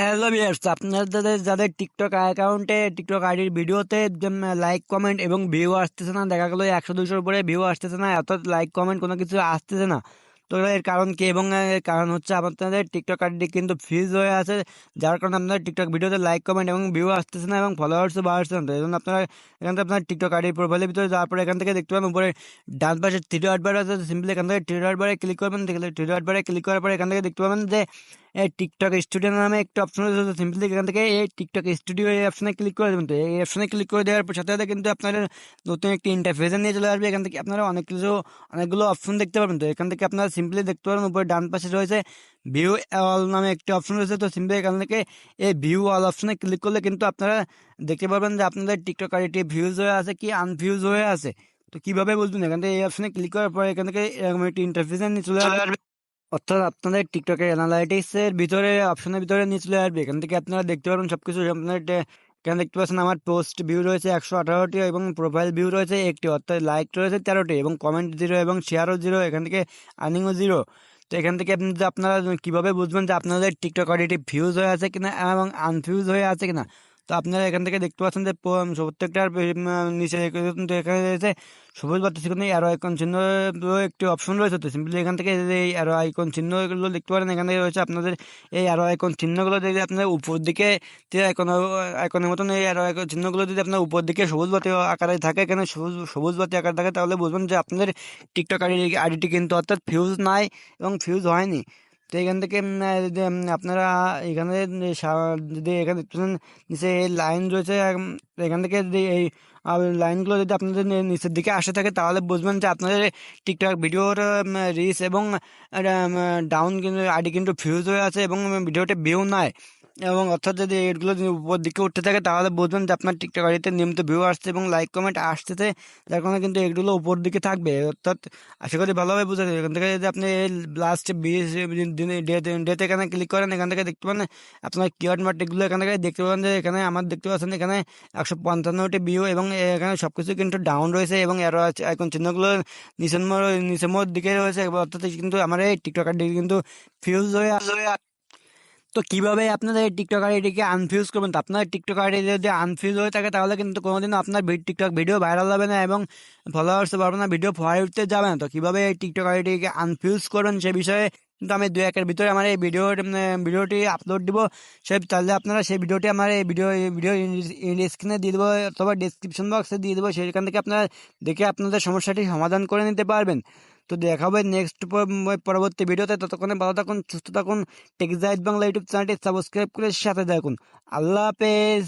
Hello viewers আপনাদের যাদের TikTok অ্যাকাউন্টে টিকটক আইডির ভিডিওতে লাইক কমেন্ট এবং ভিউ আসতেছে না, দেখা গেলো একশো দুশোর উপরে ভিউ আসতেছে না এত লাইক কমেন্ট কোনো কিছু আসতেছে না। তো এর কারণ কি এবং এর কারণ হচ্ছে আপনাদের টিকটক আইডি কিন্তু ফ্রিজ হয়ে আছে, যার কারণে আপনাদের টিকটক ভিডিওতে লাইক কমেন্ট এবং ভিউ আসতেছে না এবং ফলোয়ার্সও বাড়ছে না। তো এই জন্য আপনারা এখান থেকে আপনার টিকটক আইডির প্রোফাইলের ভিতরে যাওয়ার পরে এখান থেকে দেখতে পাবেন, উপরে ডান পাশে থ্রি ডট আছে সিম্পলি এখান থেকে থ্রি ডট বারে ক্লিক করবেন, দেখলে থ্রি ডট বারে ক্লিক করার পরে এখান থেকে দেখতে পাবেন যে টিকটক স্টুডিও নামে একটা অপশন রয়েছে সিম্পলি এখান থেকে এই টিকটক স্টুডিও এই অপশনে ক্লিক করে দেবেন। তো এই অপশনে ক্লিক করে দেওয়ার পর সাথে সাথে কিন্তু আপনার নতুন একটি ইন্টারফেস নিয়ে চলে আসবে। এখান থেকে আপনারা অনেক কিছু, অনেকগুলো অপশন দেখতে পাবেন তো এখান থেকে আপনারা সিম্পলি দেখতে পারেন, উপরে ডান পাশে রয়েছে ভিউ অল নামে একটি অপশন রয়েছে। তো সিম্পলি এখান থেকে এই ভিউ অল অপশনে ক্লিক করলে কিন্তু আপনারা দেখতে পারবেন যে আপনাদের টিকটক আইডিটি ভিউজ হয়ে আছে কি আনভিউজ হয়ে আছে। তো কীভাবে বলবেন? এখান থেকে এই অপশনে ক্লিক করার পর এখান থেকে এরকম একটি ইন্টারফেস নিয়ে চলে আসবে। অর্থাৎ আপনাদের টিকটকের অ্যানালাইটিক্সের ভিতরে অপশনের ভিতরে নিয়ে চলে আসবে। এখান থেকে আপনারা দেখতে পারবেন সব কিছু আপনার এখানে দেখতে পাচ্ছেন আমার পোস্ট ভিউ রয়েছে একশো আঠারোটি এবং প্রোফাইল ভিউ রয়েছে একটি, অর্থাৎ লাইক রয়েছে তেরোটি এবং কমেন্ট জিরো এবং শেয়ারও জিরো এখান থেকে আর্নিংও জিরো তো এখান থেকে আপনি আপনারা কীভাবে বুঝবেন যে আপনাদের টিকটক অডিটি ভিউজ হয়ে আছে কিনা এবং আনফিউজ হয়ে আছে কিনা? তো আপনারা এখান থেকে দেখতে পাচ্ছেন যে প্রত্যেকটার নিচে কিন্তু এখানে রয়েছে সবুজ বাতি সেখানে অ্যারো আইকন চিহ্ন একটি অপশন রয়েছে। তো সিম্পলি এখান থেকে এই অ্যারো আইকন চিহ্নগুলো দেখতে পারেন, এখান থেকে রয়েছে আপনাদের এই অ্যারো আইকন চিহ্নগুলো যদি আপনার উপর দিকে আইকন আইকনের মতন এই অ্যারো আইকন চিহ্নগুলো যদি আপনার উপর দিকে সবুজ বাতি আকারে থাকে, এখানে সবুজ সবুজ বাতি আকার থাকে, তাহলে বুঝবেন যে আপনাদের টিকটক আইডি আইডিটি কিন্তু অর্থাৎ ফিউজ নাই এবং ফিউজ হয়নি। তো এখান থেকে আপনারা এখানে যদি এখানে নিচে লাইন রয়েছে এখান থেকে যদি এই লাইনগুলো যদি আপনাদের নিচের দিকে আসে থাকে, তাহলে বুঝবেন যে আপনাদের টিকটক ভিডিওর রিচ এবং ডাউন কিন্তু, আইডি কিন্তু ফিউজ হয়ে আছে এবং ভিডিওটি ভিউ নাই। এবং অর্থাৎ যদি এগুলো উপর দিকে উঠতে থাকে, তাহলে বুঝবেন যে আপনার টিকটক আইডিতে নিয়মিত ভিউ আসছে এবং লাইক কমেন্ট আসতেছে। যার কারণে কিন্তু এগুলো উপর দিকে থাকবে। অর্থাৎ আশা করি ভালোভাবে বুঝতে এখান থেকে যদি আপনি এই লাস্ট বিশ দিনে ডেতে ডেতে এখানে ক্লিক করেন, এখান থেকে দেখতে পান আপনার কিওয়ার্ড মার্টিকগুলো এখান থেকে দেখতে পাবেন যে এখানে আমার দেখতে পাচ্ছেন এখানে একশো পঞ্চান্নটি ভিউ এবং এখানে সব কিছু কিন্তু ডাউন রয়েছে এবং এরো এখন চিহ্নগুলো নিচের নিচের দিকে রয়েছে। অর্থাৎ কিন্তু আমার এই টিকটক আইডি কিন্তু ফিউজ হয়ে তো কীভাবে আপনাদের টিকটক আইডিকে আনফিউজ করবেন? তো আপনার টিকটক আইডি যদি আনফিউজ হয়ে থাকে, তাহলে কিন্তু কোনোদিনও আপনার টিকটক ভিডিও ভাইরাল হবে না এবং ফলোয়ার্স পারবে না ভিডিও ফোয়ারে উঠতে যাবে না। তো কীভাবে এই টিকটক আইডিকে আনফিউজ করবেন সে বিষয়ে কিন্তু আমি দু একের ভিতরে আমার এই ভিডিও ভিডিওটি আপলোড দিব। সে তাহলে আপনারা সেই ভিডিওটি আমার এই ভিডিও ভিডিও স্ক্রিনে দিয়ে দেবো অথবা ডিসক্রিপশন বক্সে দিয়ে দেবো। সেখান থেকে আপনারা দেখে আপনাদের সমস্যাটি সমাধান করে নিতে পারবেন। তো দেখা হবে নেক্সট পরবর্তী ভিডিওতে। ততক্ষণে ভালো থাকুন, সুস্থ থাকুন টেকজাইট বাংলা ইউটিউব চ্যানেলটি সাবস্ক্রাইব করে সাথে থাকুন। আল্লাহ হাফেজ।